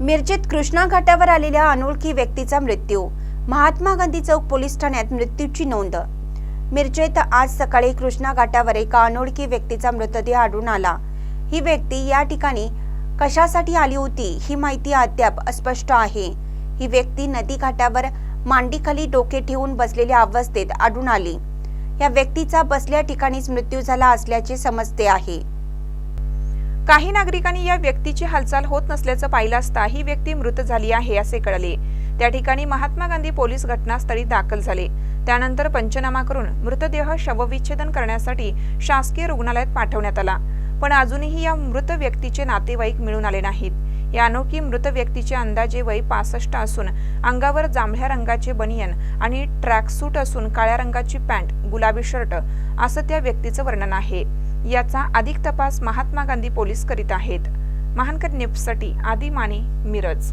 मिरजेत कृष्णा घाटावर आलेल्या अनोळखी व्यक्तीचा मृत्यू. महात्मा गांधी चौक पोलीस ठाण्यात मृत्यूची नोंद. मिरजेत आज सकाळी कृष्णा घाटावर एका अनोळखी व्यक्तीचा मृतदेह आढळून आला. ही व्यक्ती या ठिकाणी कशासाठी आली होती ही माहिती अद्याप अस्पष्ट आहे. ही व्यक्ती नदी घाटावर मांडीखाली डोके ठेवून बसलेल्या अवस्थेत आढळून आली. या व्यक्तीचा बसल्या ठिकाणीच मृत्यू झाला असल्याचे समजते आहे. काही नागरिकांनी या व्यक्तीची हालचाल होत नसल्याचं पाहिलं असता ही व्यक्ती मृत झाली आहे असे कळले. त्या ठिकाणी महात्मा गांधी पोलीस घटनास्थळी दाखल झाले. त्यानंतर पंचनामा करून मृतदेह शवविच्छेदन करण्यासाठी शासकीय रुग्णालयात पाठवण्यात आला. पण अजूनही या मृत व्यक्तीचे नातेवाईक मिळून आले नाहीत. या अनोखी मृत व्यक्तीचे अंदाजे वय पासष्ट असून अंगावर जांभळ्या रंगाचे बनियन आणि ट्रॅकसूट असून काळ्या रंगाची पॅन्ट गुलाबी शर्ट असं त्या व्यक्तीचं वर्णन आहे. याचा अधिक तपास महात्मा गांधी पोलीस करीत आहेत. महानकर न्यूजसाठी आदी माने मिरज.